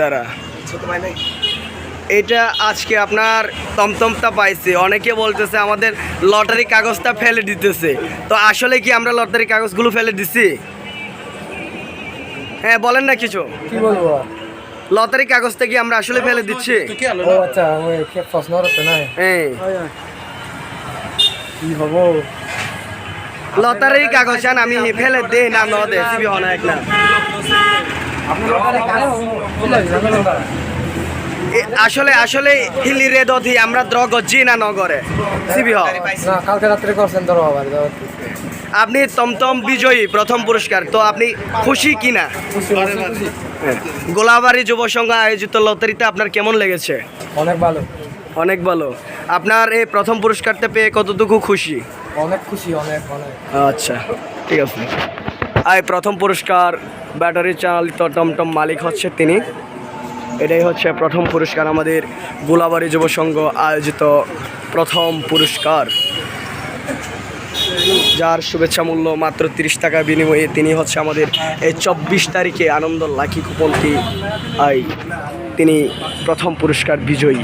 দাঁড়া। এটা আজকে আপনার তমতমটা পাইছে। অনেকে বলতেছে আমাদের লটারি কাগজটা ফেলে দিতেছে। তো আসলে কি আমরা লটারি কাগজগুলো ফেলে দিছি? হ্যাঁ বলেন না কিছু। কি বলব? লটারি কাগজটা কি আমরা আসলে ফেলে দিচ্ছি? ও আচ্ছা আমি খেয়ে প্রশ্ন করতে নাই। হ্যাঁ। কি হব? লটারি কাগজ আমি ফেলে দে না ন দে সিবি হনা এক না। আসলে আসলে হিলি রে দধি আমরা দ্রগ জি না নগরে। সিবি হ কালকে রাত্রে করছেন ধরো আবার আপনি তমতম বিজয়ী প্রথম পুরস্কার। তো আপনি খুশি কিনা। গোলাবাড়ি যুব সংঘ আয়োজিত লটারিতে আপনার কেমন লেগেছে? অনেক ভালো। অনেক ভালো। আপনার এই প্রথম পুরস্কারটা পেয়ে কতটুকু খুশি? অনেক খুশি অনেক অনেক। আচ্ছা ঠিক আছে। আই প্রথম পুরস্কার, ব্যাটারি চালিত টমটম মালিক হচ্ছে তিনি। এটাই হচ্ছে প্রথম পুরস্কার আমাদের গোলাবাড়ি যুব সংঘ আয়োজিত প্রথম পুরস্কার। যার শুভেচ্ছা মূল্য মাত্র তিরিশ টাকা বিনিময়ে তিনি হচ্ছে আমাদের এই চব্বিশ তারিখে আনন্দ লাকি কুপনটি আই তিনি প্রথম পুরস্কার বিজয়ী।